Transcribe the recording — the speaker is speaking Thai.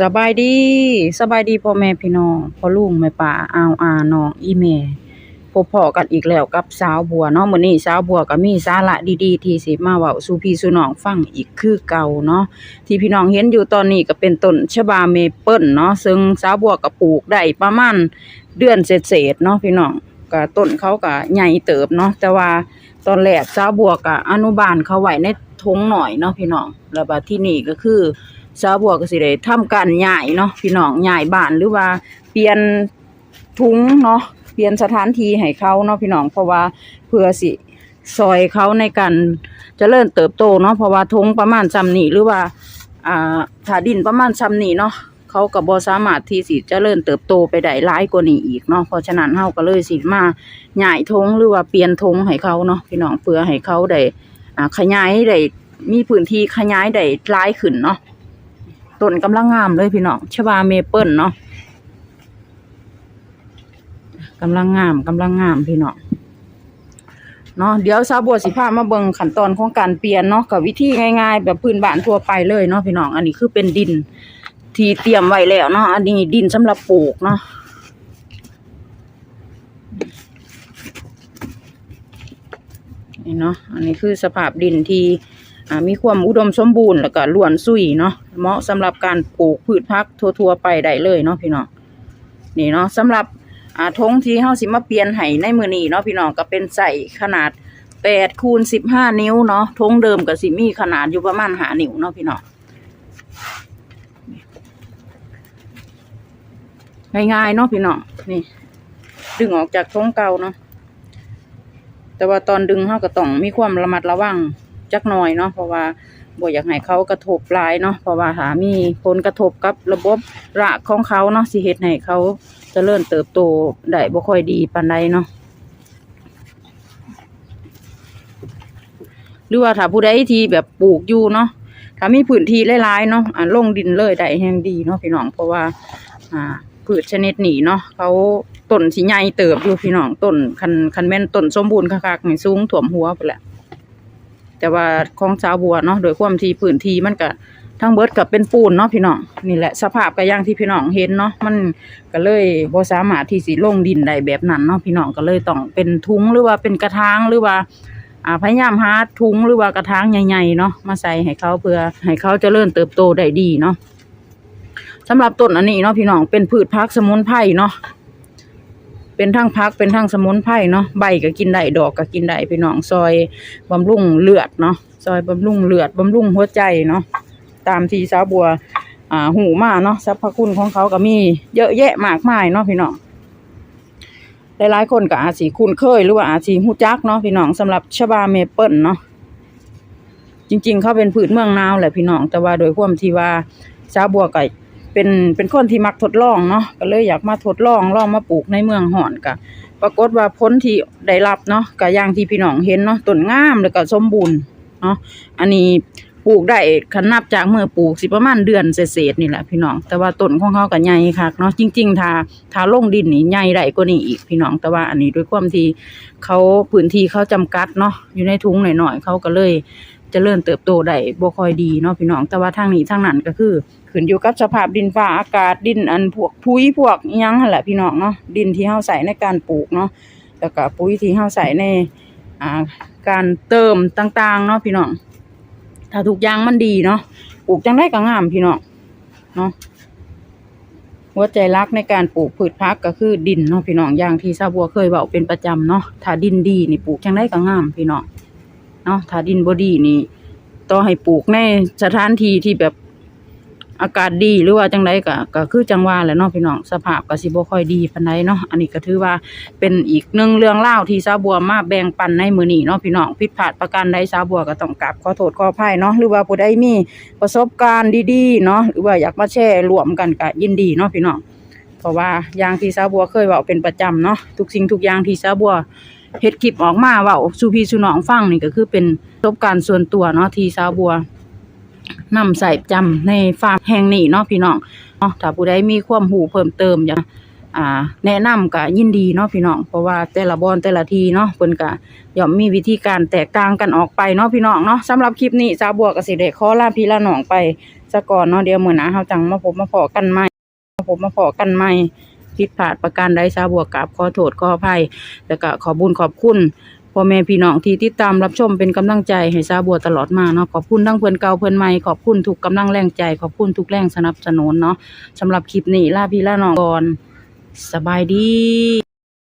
สบายดีสบายดีพ่อแม่พี่น้องพ่อลุงแม่ป้าอาวอาน้องอีแม่พบพ่อกันอีกแล้วกับสาวบัวเนาะมื้อนี้สาวบัวก็มีสาระดีๆ ที่สิมาเว้าสู่พี่สู่น้องฟังอีกคือเก่าเนาะที่พี่น้องเห็นอยู่ตอนนี้ก็เป็นต้นชะบาเมเปิลเนาะซึ่งสาวบัวก็ปลูกได้ประมาณเดือนเศษๆเนาะพี่น้องก็ต้นเขาก็ใหญ่เติบเนาะแต่ว่าตอนแรกสาวบัวก็อนุบาลเขาไว้ในทงหน่อยเนาะพี่น้องแล้วบัดที่นี่ก็คือ สาวบัวก็สิได้ทำการย้ายเนาะพี่น้องย้ายบ้านหรือว่าเปลี่ยนถุงเนาะเปลี่ยนสถานที่ให้เขาเนาะพี่น้องเพราะว่าเพื่อสิซอยเขาในการจเจริญเติบโตเนาะเพราะว่าทงประมาณซำหนีหรือว่าอ่าถาดินประมาณซำหนีเนาะเขาก็บ่สามารถที่สิจเจริญเติบโตไปได้หลายกว่านี้อีกเนาะเพราะฉะนั้นเฮาก็เลยสิมาย้ายทงหรือว่าเปลี่ยนทงให้เขาเนาะพี่น้องเพื่อให้เขาได้อ่าขยายได้มีพื้นที่ขยายได้หลายขึ้นเนาะ ต้นกำลังงามเลยพี่น้องชบาเมเปิลเนาะกำลังงามกำลังงามพี่น้องเนาะเดี๋ยวสาวบัวสิพามาเบิ่งขั้นตอนของการเปลี่ยนเนาะกับวิธีง่ายๆ แบบพื้นบ้านทั่วไปเลยเนาะพี่น้องอันนี้คือเป็นดิน ที่เตรียมไว้แล้วเนาะอันนี้ดินสำหรับปลูกเนาะนี่เนาะอันนี้คือสภาพดินที่ มีความอุดมสมบูรณ์แล้วก็ล้วนซุยเนาะเหมาะสำหรับการปลูกพืชพักทั่วๆไปได้เลยเนาะพี่น้องนี่เนาะสำหรับอ่าทงที่เฮาสิมาเปลี่ยนให้ในมือนี้เนาะพี่น้องก็เป็นใส่ขนาด8คูณ15นิ้วเนาะทงเดิมก็สิมีขนาดอยู่ประมาณ5นิ้วเนาะพี่น้องง่ายๆเนาะพี่น้องนี่ ดึงออกจากทงเก่าเนาะแต่ว่าตอนดึงเฮาก็ต้องมีความระมัดระวัง จักหน่อยเนาะเพราะว่าบ่อยากให้เขากระทบหลายเนาะเพราะว่าหามีผลกระทบกับระบบรากของเขาเนาะสิเฮ็ดให้เขาจเจริญเติบโตได้บ่ค่อยดีปานใดเนาะหรือว่าถ้าผู้ใดที่แบบปลูกอยู่เนาะถ้ามีพื้นที่หลายๆเนาะอ่าลงดินเลยได้แฮงดีเนาะพี่น้องเพราะว่า อ่าพืชชนิดนี้เนาะเขาต้นสิใหญ่เติบอยู่พี่น้องต้นคันคันแม่นต้นสมบูรณ์คักๆนี่สูงท่วมหัวไปแหละ แต่ว่าของสาวบัวเนาะโดยความที่พื้นที่มันก็ทั้งเบิดกับเป็นปูนเนาะพี่น้องนี่แหละสภาพก็อย่างที่พี่น้องเห็นเนาะมันก็เลยบ่สามารถที่สิลงดินได้แบบนั้นเนาะพี่น้องก็เลยต้องเป็นทุงหรือว่าเป็นกระถางหรือว่าอ่าพยายามหาทุงหรือว่ากระถางใหญ่ๆเนาะมาใส่ให้เขาเพื่อให้เขาเจริญเติบโตได้ดีเนาะสำหรับต้นอันนี้เนาะพี่น้องเป็นพืชพักสมุนไพรเนาะ เป็นทั้งพักเป็นทั้งสมุนไพรเนาะใบก็กินได้ดอกก็กินได้พี่น้องซอยบำรุงเลือดเนาะซอยบำรุงเลือดบำรุงหัวใจเนาะตามที่สาวบัวอ่าหูมาเนาะสรรพคุณของเขาก็มีเยอะแยะมากมายเนาะพี่น้องหลายๆคนก็อาจสิคุ้นเคยหรือว่าอาจสิฮู้จักเนาะพี่น้องสำหรับชบาเมเปิลเนาะจริง ๆ เขาเป็นพืชเมืองนาวแหละพี่น้องแต่ว่าโดยความที่ว่าสาวบัวก็ เป็นเป็นคนที่มักทดลองเนาะก็เลยอยากมาทดลองลองมาปลูกในเมืองห่อนกะปรากฏว่าพ้นที่ได้รับเนาะก็อย่างที่พี่น้องเห็นเนาะต้นงามแล้วก็สมบูรณ์เนาะอันนี้ ปลูกได้คันนับจากเมื่อปลูกสิประมาณเดือนเศษนี่แหละพี่น้อง แต่ว่าต้นของเขาก็ใหญ่คักเนาะจริงๆถ้าถ้าลงดินนี่ใหญ่ได้กว่านี้อีกพี่น้อง แต่ว่าอันนี้ด้วยความที่เขาพื้นที่เขาจำกัดเนาะอยู่ในถุงหน่อยๆเขาก็เลยเจริญเติบโตได้บ่ค่อยดีเนาะพี่น้อง แต่ว่าทางนี้ทางนั้นก็คือขึ้นอยู่กับสภาพดินฟ้าอากาศดินอันพวกปุ๋ยพวกยังหั่นแหละพี่น้องเนาะดินที่เฮาใส่ในการปลูกเนาะแล้วก็ปุ๋ยที่เฮาใส่ในอ่าการเติมต่างๆเนาะพี่น้อง ถ้าทุกอย่างมันดีเนาะปลูกจังได้ก็งามพี่น้องเนาะหัวใจรักในการปลูกพืชพักก็คือดินเนาะพี่น้องอย่างที่ซาบัวเคยเว้าเป็นประจำเนาะถ้าดินดีนี่ปลูกจังได้ก็งามพี่น้องเนาะถ้าดินบดีนี่ต่อให้ปลูกในสถานที่ที่แบบ อากาศดีหรือว่าจังไดก็ก็คือจังว่าแหละเนาะพี่น้องสภาพก็สิบ่ค่อยดีปานใดเนาะอันนี้ก็ถือว่าเป็นอีกหนึ่งเรื่องเล่าที่สาวบัวมาแบ่งปันในมือนี้เนาะพี่น้องผิดพลาดประการใดสาวบัวก็ต้องกราบขอโทษขออภัยเนาะหรือว่าผู้ใดมีประสบการณ์ดีๆเนาะหรือว่าอยากมาแชร์รวมกันก็ยินดีเนาะพี่น้องเพราะว่าอย่างที่สาวบัวเคยเว้าเป็นประจำเนาะทุกสิ่งทุกอย่างที่สาวบัวเฮ็ดคลิปออกมาเว้าสู่พี่สู่น้องฟังนี่ก็คือเป็นประสบการณ์ส่วนตัวเนาะที่สาวบัว นำใส่จำในฟาร์มแห่งนี้เนาะพี่น้องเนาะถ้าผู้ใดมีความรู้เพิ่มเติมอย่ากอ่าแนะนำก็ยินดีเนาะพี่น้องเพราะว่าแต่ละบอนแต่ละทีเนาะเพิ่นก็ย่อมมีวิธีการแตกต่างกันออกไปเนาะพี่น้องเนาะสำหรับคลิปนี้สาวบัวก็สิได้ขอลาพี่ลาน้องไปซะก่อนเนาะเดี๋ยวมื้อหน้าเฮาจังมาพบมาพอกันใหม่มาพบมาพอกันใหม่ผิดพลาดประการใดสาบัวกราบขอโทษขออภัยแล้วก็ขอบุญขอบคุณ พ่อแม่พี่น้องที่ติดตามรับชมเป็นกำลังใจให้ซาบัวตลอดมาเนาะขอบคุณทั้งเพื่อนเก่าเพื่อนใหม่ขอบคุณทุกกำลังแรงใจ ขอบคุณทุกแรงสนับสนุนเนาะสำหรับคลิปนี้ลาพี่ลาน้องก่อนสบายดี